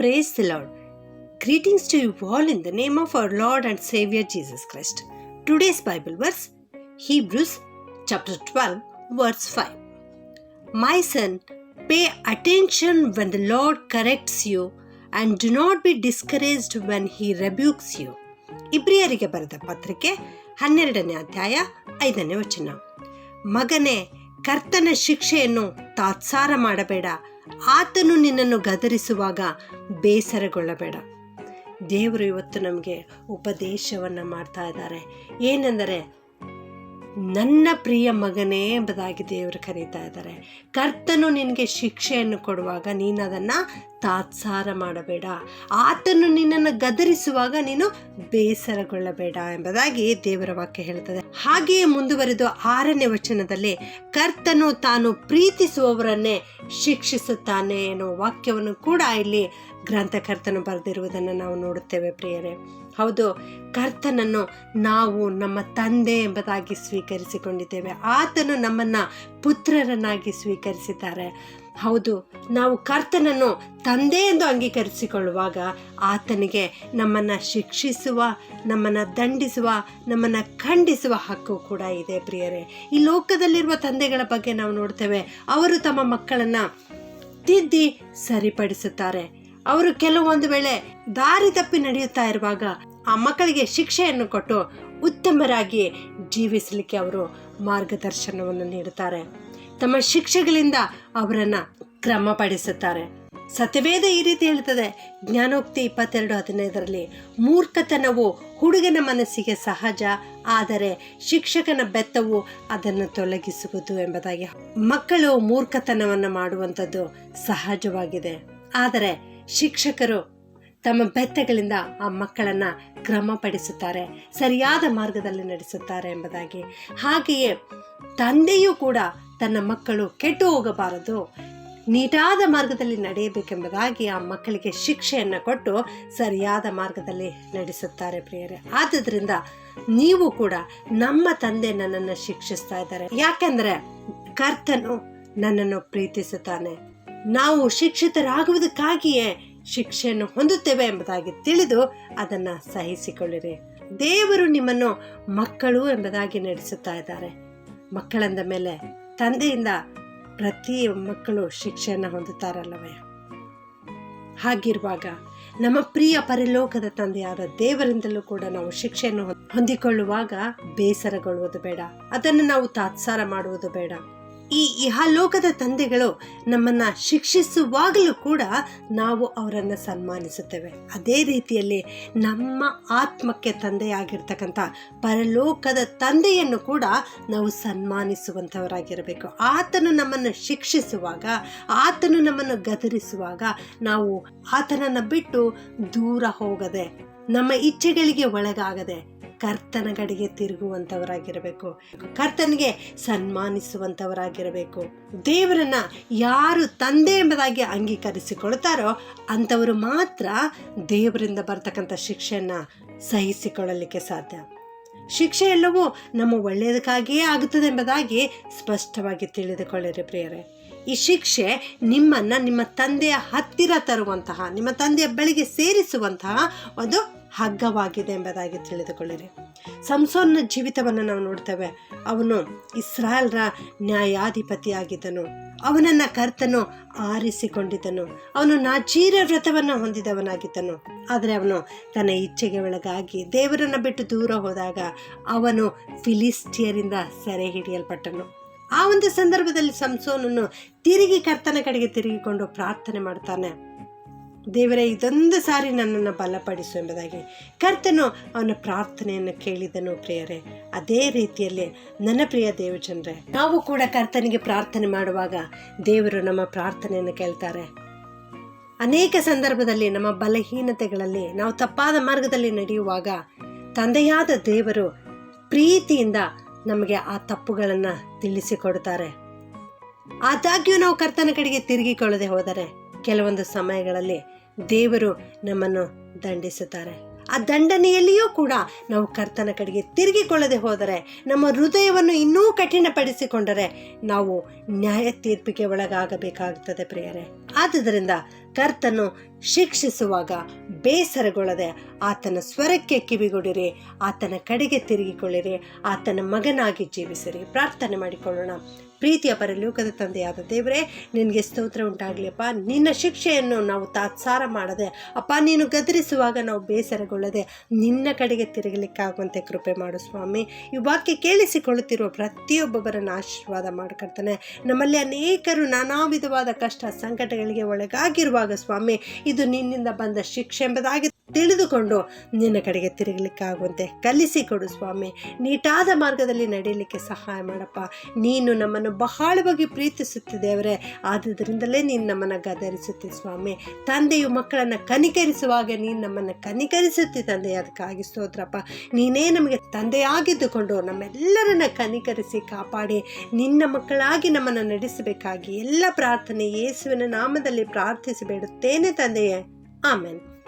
Praise the lord greetings to you all in the name of our lord and saviour Jesus Christ today's Bible verse Hebrews chapter twelve verse five my son pay attention when the lord corrects you and do not be discouraged when he rebukes you ಇಬ್ರಿಯರಿಗೆ ಬರೆದ ಪತ್ರಿಕೆ ಹನ್ನೆರಡನೇ ಅಧ್ಯಾಯ ಐದನೇ ವಚನ. ಮಗನೇ, ಕರ್ತನ ಶಿಕ್ಷೆಯನ್ನು ತಾತ್ಸಾರ ಮಾಡಬೇಡ. ಆತನು ನಿನ್ನನ್ನು ಗದರಿಸುವಾಗ ಬೇಸರಗೊಳ್ಳಬೇಡ. ದೇವರು ಇವತ್ತು ನಮಗೆ ಉಪದೇಶವನ್ನು ಮಾಡ್ತಾ ಇದ್ದಾರೆ. ಏನೆಂದರೆ ನನ್ನ ಪ್ರಿಯ ಮಗನೇ ಎಂಬುದಾಗಿ ದೇವರು ಕರೀತಾ ಇದ್ದಾರೆ. ಕರ್ತನು ನಿನಗೆ ಶಿಕ್ಷೆಯನ್ನು ಕೊಡುವಾಗ ನೀನು ಅದನ್ನು ತಾತ್ಸಾರ ಮಾಡಬೇಡ. ಆತನು ನಿನ್ನನ್ನು ಗದರಿಸುವಾಗ ನೀನು ಬೇಸರಗೊಳ್ಳಬೇಡ ಎಂಬುದಾಗಿ ದೇವರ ವಾಕ್ಯ ಹೇಳ್ತದೆ. ಹಾಗೆಯೇ ಮುಂದುವರೆದು ಆರನೇ ವಚನದಲ್ಲಿ ಕರ್ತನು ತಾನು ಪ್ರೀತಿಸುವವರನ್ನೇ ಶಿಕ್ಷಿಸುತ್ತಾನೆ ಎನ್ನುವ ವಾಕ್ಯವನ್ನು ಕೂಡ ಇಲ್ಲಿ ಗ್ರಂಥಕರ್ತನು ಬರೆದಿರುವುದನ್ನು ನಾವು ನೋಡುತ್ತೇವೆ ಪ್ರಿಯರೇ. ಹೌದು, ಕರ್ತನನ್ನು ನಾವು ನಮ್ಮ ತಂದೆ ಎಂಬುದಾಗಿ ಸ್ವೀಕರಿಸಿಕೊಂಡಿದ್ದೇವೆ. ಆತನು ನಮ್ಮನ್ನು ಪುತ್ರರನ್ನಾಗಿ ಸ್ವೀಕರಿಸಿದ್ದಾರೆ. ಹೌದು, ನಾವು ಕರ್ತನನ್ನು ತಂದೆ ಎಂದು ಅಂಗೀಕರಿಸಿಕೊಳ್ಳುವಾಗ ಆತನಿಗೆ ನಮ್ಮನ್ನು ಶಿಕ್ಷಿಸುವ, ನಮ್ಮನ್ನು ದಂಡಿಸುವ, ನಮ್ಮನ್ನು ಖಂಡಿಸುವ ಹಕ್ಕು ಕೂಡ ಇದೆ ಪ್ರಿಯರೇ. ಈ ಲೋಕದಲ್ಲಿರುವ ತಂದೆಗಳ ಬಗ್ಗೆ ನಾವು ನೋಡ್ತೇವೆ ಅವರು ತಮ್ಮ ಮಕ್ಕಳನ್ನು ತಿದ್ದಿ ಸರಿಪಡಿಸುತ್ತಾರೆ. ಅವರು ಕೆಲವೊಂದು ವೇಳೆ ದಾರಿ ತಪ್ಪಿ ನಡೆಯುತ್ತಾ ಇರುವಾಗ ಆ ಮಕ್ಕಳಿಗೆ ಶಿಕ್ಷೆಯನ್ನು ಕೊಟ್ಟು ಉತ್ತಮರಾಗಿ ಜೀವಿಸಲಿಕ್ಕೆ ಅವರು ಮಾರ್ಗದರ್ಶನವನ್ನು ನೀಡುತ್ತಾರೆ. ತಮ್ಮ ಶಿಕ್ಷೆಗಳಿಂದ ಅವರನ್ನು ಕ್ರಮಪಡಿಸುತ್ತಾರೆ. ಸತ್ಯವೇದ ಈ ರೀತಿ ಹೇಳ್ತದೆ ಜ್ಞಾನೋಕ್ತಿ ಇಪ್ಪತ್ತೆರಡು ಹದಿನೈದರಲ್ಲಿ, ಮೂರ್ಖತನವು ಹುಡುಗನ ಮನಸ್ಸಿಗೆ ಸಹಜ, ಆದರೆ ಶಿಕ್ಷಕನ ಬೆತ್ತವು ಅದನ್ನು ತೊಲಗಿಸುವುದು ಎಂಬುದಾಗಿ. ಮಕ್ಕಳು ಮೂರ್ಖತನವನ್ನು ಮಾಡುವಂಥದ್ದು ಸಹಜವಾಗಿದೆ. ಆದರೆ ಶಿಕ್ಷಕರು ತಮ್ಮ ಬೆತ್ತಗಳಿಂದ ಆ ಮಕ್ಕಳನ್ನು ಕ್ರಮಪಡಿಸುತ್ತಾರೆ, ಸರಿಯಾದ ಮಾರ್ಗದಲ್ಲಿ ನಡೆಸುತ್ತಾರೆ ಎಂಬುದಾಗಿ. ಹಾಗೆಯೇ ತಂದೆಯೂ ಕೂಡ ತನ್ನ ಮಕ್ಕಳು ಕೆಟ್ಟು ಹೋಗಬಾರದು, ನೀಟಾದ ಮಾರ್ಗದಲ್ಲಿ ನಡೆಯಬೇಕೆಂಬುದಾಗಿ ಆ ಮಕ್ಕಳಿಗೆ ಶಿಕ್ಷೆಯನ್ನು ಕೊಟ್ಟು ಸರಿಯಾದ ಮಾರ್ಗದಲ್ಲಿ ನಡೆಸುತ್ತಾರೆ ಪ್ರಿಯರೇ. ಆದ್ದರಿಂದ ನೀವು ಕೂಡ ನಮ್ಮ ತಂದೆ ನನ್ನನ್ನು ಶಿಕ್ಷಿಸ್ತಾ ಇದ್ದಾರೆ. ಯಾಕೆಂದರೆ ಕರ್ತನು ನನ್ನನ್ನು ಪ್ರೀತಿಸುತ್ತಾನೆ. ನಾವು ಶಿಕ್ಷಿತರಾಗುವುದಕ್ಕಾಗಿಯೇ ಶಿಕ್ಷೆಯನ್ನು ಹೊಂದುತ್ತೇವೆ ಎಂಬುದಾಗಿ ತಿಳಿದು ಅದನ್ನು ಸಹಿಸಿಕೊಳ್ಳಿರಿ. ದೇವರು ನಿಮ್ಮನ್ನು ಮಕ್ಕಳು ಎಂಬುದಾಗಿ ನಡೆಸುತ್ತಾ ಇದ್ದಾರೆ. ಮಕ್ಕಳಂದ ಮೇಲೆ ತಂದೆಯಿಂದ ಪ್ರತಿ ಮಕ್ಕಳು ಶಿಕ್ಷೆಯನ್ನು ಹೊಂದುತ್ತಾರಲ್ಲವೇ? ಹಾಗಿರುವಾಗ ನಮ್ಮ ಪ್ರಿಯ ಪರಿಲೋಕದ ತಂದೆಯಾದ ದೇವರಿಂದಲೂ ಕೂಡ ನಾವು ಶಿಕ್ಷೆಯನ್ನು ಹೊಂದಿಕೊಳ್ಳುವಾಗ ಬೇಸರಗೊಳ್ಳುವುದು ಬೇಡ. ಅದನ್ನು ನಾವು ತಾತ್ಸಾರ ಮಾಡುವುದು ಬೇಡ. ಈ ಇಹಲೋಕದ ತಂದೆಗಳು ನಮ್ಮನ್ನು ಶಿಕ್ಷಿಸುವಾಗಲೂ ಕೂಡ ನಾವು ಅವರನ್ನು ಸನ್ಮಾನಿಸುತ್ತೇವೆ. ಅದೇ ರೀತಿಯಲ್ಲಿ ನಮ್ಮ ಆತ್ಮಕ್ಕೆ ತಂದೆಯಾಗಿರ್ತಕ್ಕಂಥ ಪರಲೋಕದ ತಂದೆಯನ್ನು ಕೂಡ ನಾವು ಸನ್ಮಾನಿಸುವಂಥವರಾಗಿರಬೇಕು. ಆತನು ನಮ್ಮನ್ನು ಶಿಕ್ಷಿಸುವಾಗ, ಆತನು ನಮ್ಮನ್ನು ಗದರಿಸುವಾಗ ನಾವು ಆತನನ್ನು ಬಿಟ್ಟು ದೂರ ಹೋಗದೆ, ನಮ್ಮ ಇಚ್ಛೆಗಳಿಗೆ ಒಳಗಾಗದೆ ಕರ್ತನ ಕಡೆಗೆ ತಿರುಗುವಂಥವರಾಗಿರಬೇಕು. ಕರ್ತನಿಗೆ ಸನ್ಮಾನಿಸುವಂಥವರಾಗಿರಬೇಕು. ದೇವರನ್ನ ಯಾರು ತಂದೆ ಎಂಬುದಾಗಿ ಅಂಗೀಕರಿಸಿಕೊಳ್ತಾರೋ ಅಂಥವರು ಮಾತ್ರ ದೇವರಿಂದ ಬರ್ತಕ್ಕಂಥ ಶಿಕ್ಷೆಯನ್ನು ಸಹಿಸಿಕೊಳ್ಳಲಿಕ್ಕೆ ಸಾಧ್ಯ. ಶಿಕ್ಷೆ ಎಲ್ಲವೂ ನಮ್ಮ ಒಳ್ಳೆಯದಕ್ಕಾಗಿಯೇ ಆಗುತ್ತದೆ ಎಂಬುದಾಗಿ ಸ್ಪಷ್ಟವಾಗಿ ತಿಳಿದುಕೊಳ್ಳಿರಿ ಪ್ರಿಯರೇ. ಈ ಶಿಕ್ಷೆ ನಿಮ್ಮನ್ನು ನಿಮ್ಮ ತಂದೆಯ ಹತ್ತಿರ ತರುವಂತಹ, ನಿಮ್ಮ ತಂದೆಯ ಬಳಿಗೆ ಸೇರಿಸುವಂತಹ ಒಂದು ಹಗ್ಗವಾಗಿದೆ ಎಂಬುದಾಗಿ ತಿಳಿದುಕೊಳ್ಳಿರಿ. ಸಂಸೋನ್ನ ಜೀವಿತವನ್ನು ನಾವು ನೋಡ್ತೇವೆ. ಅವನು ಇಸ್ರಾಯಲ್ರ ನ್ಯಾಯಾಧಿಪತಿಯಾಗಿದ್ದನು. ಅವನನ್ನು ಕರ್ತನು ಆರಿಸಿಕೊಂಡಿದ್ದನು. ಅವನು ನಾಜೀರ ವ್ರತವನ್ನು ಹೊಂದಿದವನಾಗಿದ್ದನು. ಆದರೆ ಅವನು ತನ್ನ ಇಚ್ಛೆಗೆ ಒಳಗಾಗಿ ದೇವರನ್ನು ಬಿಟ್ಟು ದೂರ ಹೋದಾಗ ಅವನು ಫಿಲಿಸ್ಟಿಯರಿಂದ ಸೆರೆ ಹಿಡಿಯಲ್ಪಟ್ಟನು. ಆ ಒಂದು ಸಂದರ್ಭದಲ್ಲಿ ಸಂಸೋನನ್ನು ತಿರುಗಿ ಕರ್ತನ ಕಡೆಗೆ ತಿರುಗಿಕೊಂಡು ಪ್ರಾರ್ಥನೆ ಮಾಡ್ತಾನೆ. ದೇವರೇ, ಇದೊಂದು ಸಾರಿ ನನ್ನನ್ನು ಬಲಪಡಿಸು ಎಂಬುದಾಗಿ ಕರ್ತನು ಅವನ ಪ್ರಾರ್ಥನೆಯನ್ನು ಕೇಳಿದನು ಪ್ರಿಯರೇ. ಅದೇ ರೀತಿಯಲ್ಲಿ ನನ್ನ ಪ್ರಿಯ ದೇವಜನರೇ, ನಾವು ಕೂಡ ಕರ್ತನಿಗೆ ಪ್ರಾರ್ಥನೆ ಮಾಡುವಾಗ ದೇವರು ನಮ್ಮ ಪ್ರಾರ್ಥನೆಯನ್ನು ಕೇಳ್ತಾರೆ. ಅನೇಕ ಸಂದರ್ಭದಲ್ಲಿ ನಮ್ಮ ಬಲಹೀನತೆಗಳಲ್ಲಿ, ನಾವು ತಪ್ಪಾದ ಮಾರ್ಗದಲ್ಲಿ ನಡೆಯುವಾಗ ತಂದೆಯಾದ ದೇವರು ಪ್ರೀತಿಯಿಂದ ನಮಗೆ ಆ ತಪ್ಪುಗಳನ್ನು ತಿಳಿಸಿಕೊಡ್ತಾರೆ. ಆದಾಗ್ಯೂ ನಾವು ಕರ್ತನ ಕಡೆಗೆ ತಿರುಗಿಕೊಳ್ಳದೆ ಹೋದರೆ ಕೆಲವೊಂದು ಸಮಯಗಳಲ್ಲಿ ದೇವರು ನಮ್ಮನ್ನು ದಂಡಿಸುತ್ತಾರೆ. ಆ ದಂಡನೆಯಲ್ಲಿಯೂ ಕೂಡ ನಾವು ಕರ್ತನ ಕಡೆಗೆ ತಿರುಗಿಕೊಳ್ಳದೆ ಹೋದರೆ, ನಮ್ಮ ಹೃದಯವನ್ನು ಇನ್ನೂ ಕಠಿಣಪಡಿಸಿಕೊಂಡರೆ ನಾವು ನ್ಯಾಯ ತೀರ್ಪಿಗೆ ಒಳಗಾಗಬೇಕಾಗುತ್ತದೆ ಪ್ರಿಯರೇ. ಆದುದರಿಂದ ಕರ್ತನು ಶಿಕ್ಷಿಸುವಾಗ ಬೇಸರಗೊಳ್ಳದೆ ಆತನ ಸ್ವರಕ್ಕೆ ಕಿವಿಗೊಡಿರಿ, ಆತನ ಕಡೆಗೆ ತಿರುಗಿಕೊಳ್ಳಿರಿ, ಆತನ ಮಗನಾಗಿ ಜೀವಿಸಿರಿ. ಪ್ರಾರ್ಥನೆ ಮಾಡಿಕೊಳ್ಳೋಣ. ಪ್ರೀತಿಯ ಪರಲೋಕದ ತಂದೆಯಾದ ದೇವರೇ, ನಿನಗೆ ಸ್ತೋತ್ರ ಉಂಟಾಗಲಿಯಪ್ಪ. ನಿನ್ನ ಶಿಕ್ಷೆಯನ್ನು ನಾವು ತಾತ್ಸಾರ ಮಾಡದೆ, ಅಪ್ಪ, ನೀನು ಗದರಿಸುವಾಗ ನಾವು ಬೇಸರಗೊಳ್ಳದೆ ನಿನ್ನ ಕಡೆಗೆ ತಿರುಗಲಿಕ್ಕಾಗುವಂತೆ ಕೃಪೆ ಮಾಡು ಸ್ವಾಮಿ. ಈ ವಾಕ್ಯ ಕೇಳಿಸಿಕೊಳ್ಳುತ್ತಿರುವ ಪ್ರತಿಯೊಬ್ಬೊಬ್ಬರನ್ನು ಆಶೀರ್ವಾದ ಮಾಡ್ಕೊಳ್ತಾನೆ ನಮ್ಮಲ್ಲಿ ಅನೇಕರು ನಾನಾ ವಿಧವಾದ ಕಷ್ಟ ಸಂಕಟಗಳಿಗೆ ಒಳಗಾಗಿರುವಾಗ ಸ್ವಾಮಿ, ಇದು ನಿನ್ನಿಂದ ಬಂದ ಶಿಕ್ಷೆ ಎಂಬುದಾಗಿ ತಿಳಿದುಕೊಂಡು ನಿನ್ನ ಕಡೆಗೆ ತಿರುಗಲಿಕ್ಕಾಗುವಂತೆ ಕಲಿಸಿಕೊಡು ಸ್ವಾಮಿ. ನೀಟಾದ ಮಾರ್ಗದಲ್ಲಿ ನಡೆಯಲಿಕ್ಕೆ ಸಹಾಯ ಮಾಡಪ್ಪ. ನೀನು ನಮ್ಮನ್ನು ಬಹಳವಾಗಿ ಪ್ರೀತಿಸುತ್ತಿದ್ದೇವರೆ ಆದುದರಿಂದಲೇ ನೀನು ನಮ್ಮನ್ನು ಗದರಿಸುತ್ತೆ ಸ್ವಾಮಿ. ತಂದೆಯು ಮಕ್ಕಳನ್ನು ಕನಿಕರಿಸುವಾಗ ನೀನು ನಮ್ಮನ್ನು ಕನಿಕರಿಸುತ್ತೆ ತಂದೆ. ಅದಕ್ಕಾಗಿ ಸ್ತೋತ್ರಪ್ಪ. ನೀನೇ ನಮಗೆ ತಂದೆಯಾಗಿದ್ದುಕೊಂಡು ನಮ್ಮೆಲ್ಲರನ್ನ ಕನಿಕರಿಸಿ ಕಾಪಾಡಿ. ನಿನ್ನ ಮಕ್ಕಳಾಗಿ ನಮ್ಮನ್ನು ನಡೆಸಬೇಕಾಗಿ ಎಲ್ಲ ಪ್ರಾರ್ಥನೆ ಯೇಸುವಿನ ನಾಮದಲ್ಲಿ ಪ್ರಾರ್ಥಿಸಿ ಬೇಡುತ್ತೇನೆ ತಂದೆಯೇ. ಆಮೇಲೆ